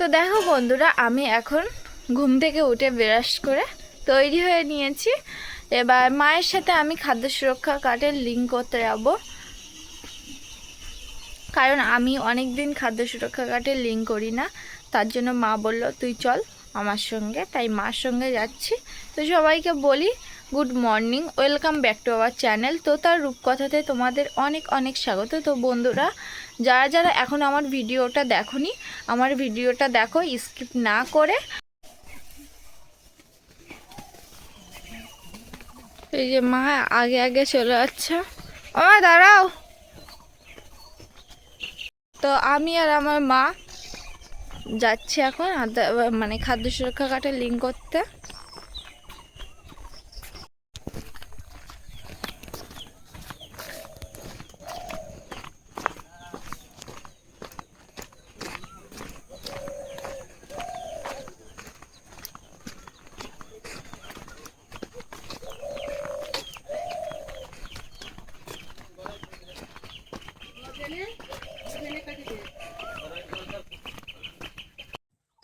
তো দেখো বন্ধুরা, আমি এখন ঘুম থেকে উঠে ব্রাশ করে তৈরি হয়ে নিয়েছি। এবার মায়ের সাথে আমি খাদ্য সুরক্ষা কার্ডের লিঙ্ক করতে যাব। কারণ আমি অনেক দিন খাদ্য সুরক্ষা কার্ডের লিঙ্ক করি না। তার জন্য মা বলল, তুই চল। আমার সঙ্গে, তাই মার সঙ্গে যাচ্ছি। তো সবাইকে বলি, good morning, welcome back to our channel. তো তার রূপকথাতে তোমাদের অনেক অনেক স্বাগত। তো বন্ধুরা, যারা যারা এখন আমার ভিডিওটা দেখোনি, আমার ভিডিওটা দেখো, স্কিপ না করে। এই যে মা আগে আগে চলে যাচ্ছে ও দাঁড়াও। তো আমি আর আমার মা যাচ্ছি এখন। মানে খাদ্য সুরক্ষা কার্ডের লিঙ্ক করতে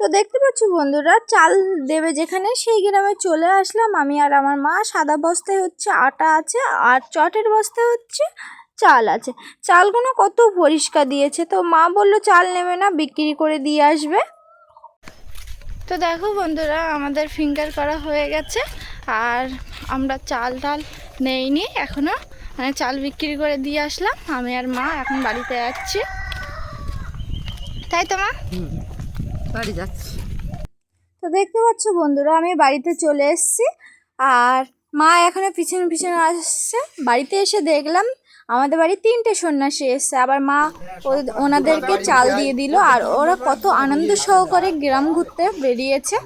তো পাচ্ছ বন্ধুরা, চাল দেবে যেখানে, সেই গ্রামে চলে আসলাম আমি আর আমার মা। সাদা বস্তায় হচ্ছে আটা আছে আর চটের বস্তায় হচ্ছে চাল আছে। চালগুলো কত পরিষ্কার দিয়েছে। তো মা বলল, চাল নেবে না, বিক্রি করে দিয়ে আসবে। তো দেখো বন্ধুরা, আমাদের ফিঙ্গার করা হয়ে গেছে আর আমরা চাল টাল নেইনি, এখনও। মানে চাল বিক্রি করে দিয়ে আসলাম। আমি আর মা এখন বাড়িতে যাচ্ছি তাই তো মা? বাড়ি যাচ্ছি। তো দেখতে পাচ্ছ বন্ধুরা, আমি বাড়িতে চলে এসেছি। আর মা এখনও পিছনে পিছনে আসছে। বাড়িতে এসে দেখলাম আমাদের বাড়ি তিনটে সন্ন্যাসী এসছে। আবার মা ওনাদেরকে চাল দিয়ে দিল আর ওরা কত আনন্দ সহকারে গ্রাম ঘুরতে বেরিয়েছে।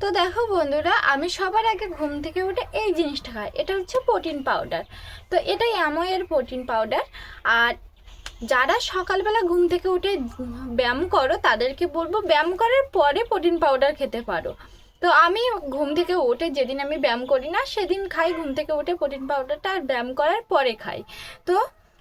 তো দেখো বন্ধুরা, আমি সবার আগে ঘুম থেকে উঠে এই জিনিসটা খাই। এটা হচ্ছে প্রোটিন পাউডার। তো এটাই অ্যামোয়ের প্রোটিন পাউডার। আর যারা সকালবেলা ঘুম থেকে উঠে ব্যায়াম করো, তাদেরকে বলব ব্যায়াম করার পরে প্রোটিন পাউডার খেতে পারো। তো আমি ঘুম থেকে উঠে যেদিন আমি ব্যায়াম করি না, সেদিন খাই। ঘুম থেকে উঠে প্রোটিন পাউডারটা আর ব্যায়াম করার পরে খাই। তো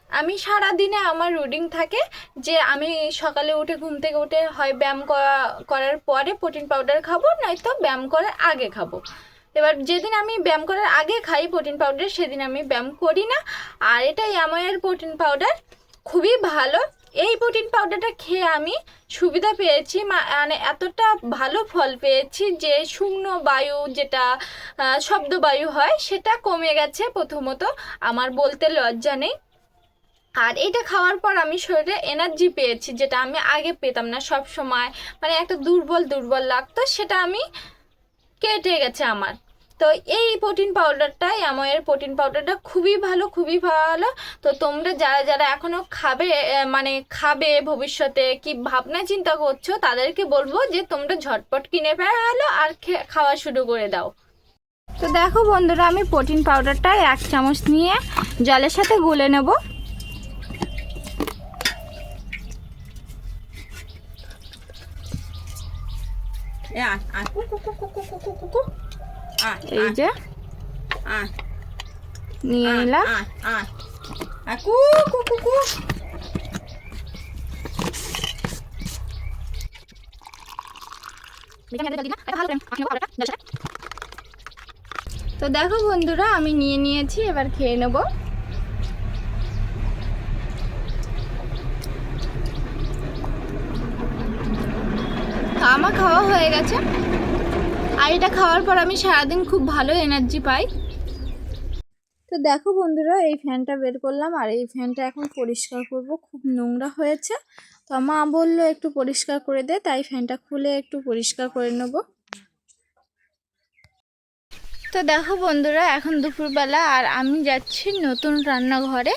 আমি সারা দিনে আমার রুটিন থাকে যে আমি সকালে উঠে ঘুম থেকে উঠে হয় ব্যায়াম করা, করার পরে প্রোটিন পাউডার খাব, নয়তো ব্যায়াম করার আগে খাব। এবার যেদিন আমি ব্যায়াম করার আগে খাই প্রোটিন পাউডার, সেদিন আমি ব্যায়াম করি না। আর এটাই আমার প্রোটিন পাউডার। খুবই ভালো। এই প্রোটিন পাউডারটা খেয়ে আমি সুবিধা পেয়েছি। মানে এতটা ভালো ফল পেয়েছি যে শুকনো বায়ু যেটা শব্দ বায়ু হয়, সেটা কমে গেছে প্রথমত। আমার বলতে লজ্জা নেই। আর এটা খাওয়ার পর আমি শরীরে এনার্জি পেয়েছি, যেটা আমি আগে পেতাম না সব সময় মানে একটা দুর্বল দুর্বল লাগতো, সেটা আমি কেটে গেছে আমার। তো এই প্রোটিন পাউডারটা এর প্রোটিন পাউডারটা খুবই ভালো খুবই ভালো। তো তোমরা যারা যারা এখনও খাবে মানে খাবে ভবিষ্যতে কি ভাবনা চিন্তা করছ, তাদেরকে বলব যে তোমরা ঝটপট কিনে ফেলো আর খাওয়া শুরু করে দাও। তো দেখো বন্ধুরা, আমি প্রোটিন পাউডারটা এক চামচ নিয়ে জলের সাথে গুলে নেব। এ এই যে নিয়ে নিলাম তো দেখো বন্ধুরা আমি নিয়ে নিয়েছি এবার খেয়ে নেব। আমার খাওয়া হয়ে গেছে। আর এটা খাওয়ার পর আমি সারাদিন খুব ভালো এনার্জি পাই। তো দেখো বন্ধুরা, এই ফ্যানটা বের করলাম আর এই ফ্যানটা এখন পরিষ্কার করব। খুব নোংরা হয়েছে। তো মা বলল একটু পরিষ্কার করে দে, তাই ফ্যানটা খুলে একটু পরিষ্কার করে নেব। তো দেখো বন্ধুরা, এখন দুপুরবেলা আর আমি যাচ্ছি নতুন রান্নাঘরে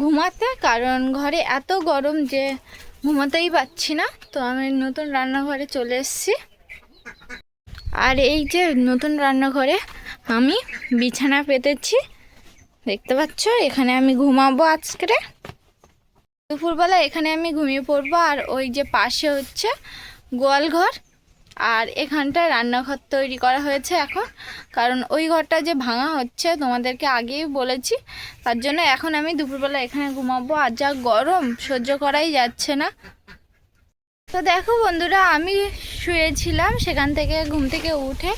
ঘুমাতে, কারণ ঘরে এত গরম যে ঘুমাতেই পাচ্ছি না। তো আমি নতুন রান্নাঘরে চলে এসেছি। আর এই যে নতুন রান্নাঘরে আমি বিছানা পেতেছি। দেখতে পাচ্ছ? এখানে আমি ঘুমাবো আজকে। দুপুরবেলা এখানে আমি ঘুমিয়ে পড়ব আর ওই যে পাশে হচ্ছে গোয়াল ঘর আর এখানটায় রান্নাঘর তৈরি করা হয়েছে এখন। কারণ ওই ঘরটা যে ভাঙা হচ্ছে, তোমাদেরকে আগেই বলেছি। তার জন্য এখন আমি দুপুরবেলা এখানে ঘুমাবো। আর যা গরম, সহ্য করাই যাচ্ছে না। তো দেখো বন্ধুরা আমি শুয়েছিলাম সেখান থেকে ঘুম থেকে উঠে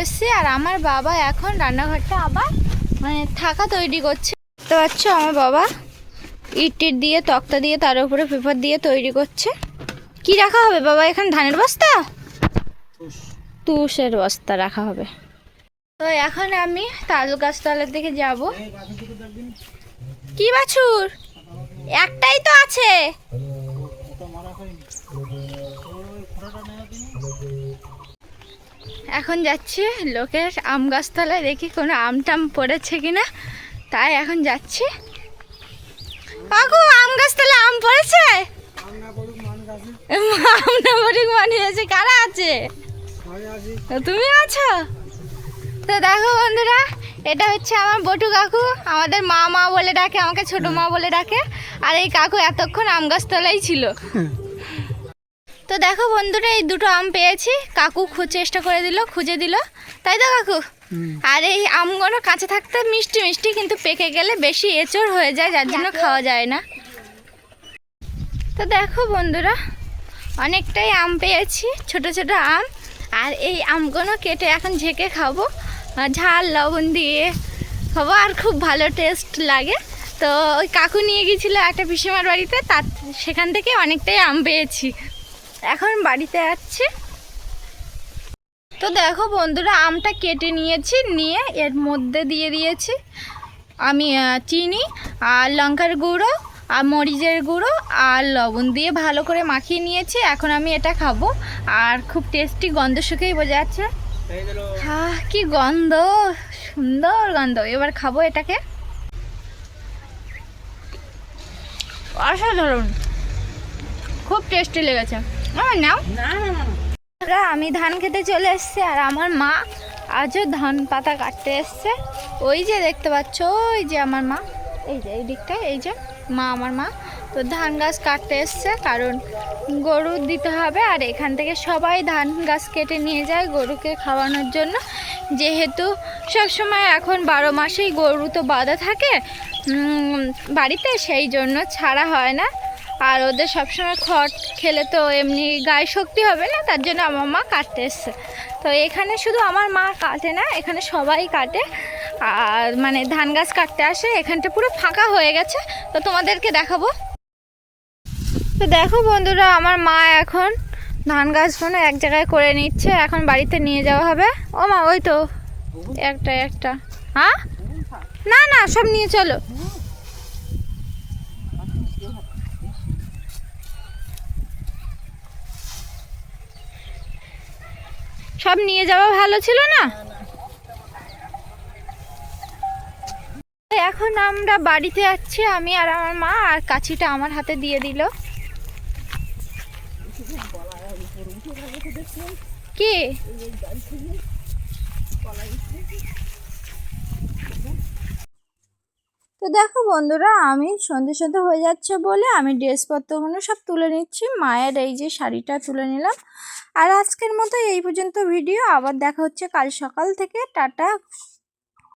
এসছি আর আমার বাবা এখন রান্নাঘরটা আবার মানে থাকা তৈরি করছে। তো পাচ্ছ আমার বাবা ইট টিট দিয়ে তক্তা দিয়ে তার উপরে পেপার দিয়ে তৈরি করছে। কি রাখা হবে বাবা এখানে ধানের বস্তা? তুষের বস্তা রাখা হবে। তো এখন আমি তাল গাছতলার দিকে যাব। কি বাছুর? একটাই তো আছে। এখন যাচ্ছি লোকের আম গাছতলায়, দেখি কোনো আম টাম পড়েছে কিনা। তাই এখন যাচ্ছি। কাকু আম গাছতলায় আম পড়েছে? আম না পড়ুক মানে আছে, কারা আছে? তুমি আছো? তো দেখো বন্ধুরা, এটা হচ্ছে আমার বটু কাকু। আমাদের মা মা বলে ডাকে, আমাকে ছোট মা বলে ডাকে। আর এই কাকু এতক্ষণ আম গাছতলাই ছিল। তো দেখো বন্ধুরা এই দুটো আম পেয়েছি। কাকু চেষ্টা করে দিল খুঁজে দিল। তাই তো কাকু? আর এই আমগুলো কাঁচা থাকতে মিষ্টি মিষ্টি কিন্তু পেকে গেলে বেশি এঁচড় হয়ে যায় যার জন্য খাওয়া যায় না। তো দেখো বন্ধুরা অনেকটাই আম পেয়েছি ছোট ছোট আম। আর এই আমগুলো কেটে এখন ঝেঁকে খাব। ঝাল লবণ দিয়ে খাব আর খুব ভালো টেস্ট লাগে। তো ওই কাকু নিয়ে গিয়েছিল একটা পিসিমার বাড়িতে তার সেখান থেকে অনেকটাই আম পেয়েছি। এখন বাড়িতে যাচ্ছি তো দেখো বন্ধুরা, আমটা কেটে নিয়েছি, নিয়ে এর মধ্যে দিয়ে দিয়েছি আমি চিনি আর লঙ্কার গুঁড়ো আর মরিচের গুঁড়ো আর লবণ দিয়ে ভালো করে মাখিয়ে নিয়েছি। এখন আমি এটা খাব আর খুব টেস্টি গন্ধ শুকেই বোঝা যাচ্ছে আহ, কি গন্ধ, সুন্দর গন্ধ। এবার খাব এটাকে। অসাধারণ। খুব টেস্টি লেগেছে। আমার নাও। আমি ধান খেতে চলে এসেছি আর আমার মা আজও ধান পাতা কাটতে এসছে। ওই যে দেখতে পাচ্ছ ওই যে আমার মা। এই যে এই দিকটায় এই যে মা আমার মা। তো ধান গাছ কাটতে এসছে কারণ গরু দিতে হবে আর এখান থেকে সবাই ধান গাছ কেটে নিয়ে যায় গরুকে খাওয়ানোর জন্য। যেহেতু সবসময় এখন বারো মাসেই গরু তো বাঁধা থাকে বাড়িতে সেই জন্য ছাড়া হয় না। আর ওদের সবসময় খড় খেলে তো এমনি গায়ে শক্তি হবে না, তার জন্য আমার মা কাটতে এসছে। তো এখানে শুধু আমার মা কাটে না, এখানে সবাই কাটে। আর মানে ধান গাছ কাটতে আসে, এখানটা পুরো ফাঁকা হয়ে গেছে। তো তোমাদেরকে দেখাবো। তো দেখো বন্ধুরা, আমার মা এখন ধান গাছগুলো এক জায়গায় করে নিচ্ছে, এখন বাড়িতে নিয়ে যাওয়া হবে। ও মা, ওই তো। একটা একটা। হ্যাঁ? না না, সব নিয়ে চলো। সব নিয়ে যাওয়া ভালো ছিল না? এখন আমরা বাড়িতে যাচ্ছি, আমি আর আমার মা, আর কাছিটা আমার হাতে দিয়ে দিল। কি? তো দেখো বন্ধুরা, আমি সন্ধে সন্ধে হয়ে যাচ্ছে বলে আমি ড্রেসপত্রগুলো সব তুলে নিচ্ছি। মায়ের এই যে শাড়িটা তুলে নিলাম। আর আজকের মতো এই পর্যন্ত ভিডিও। আবার দেখা হচ্ছে কাল সকাল থেকে। টাটা।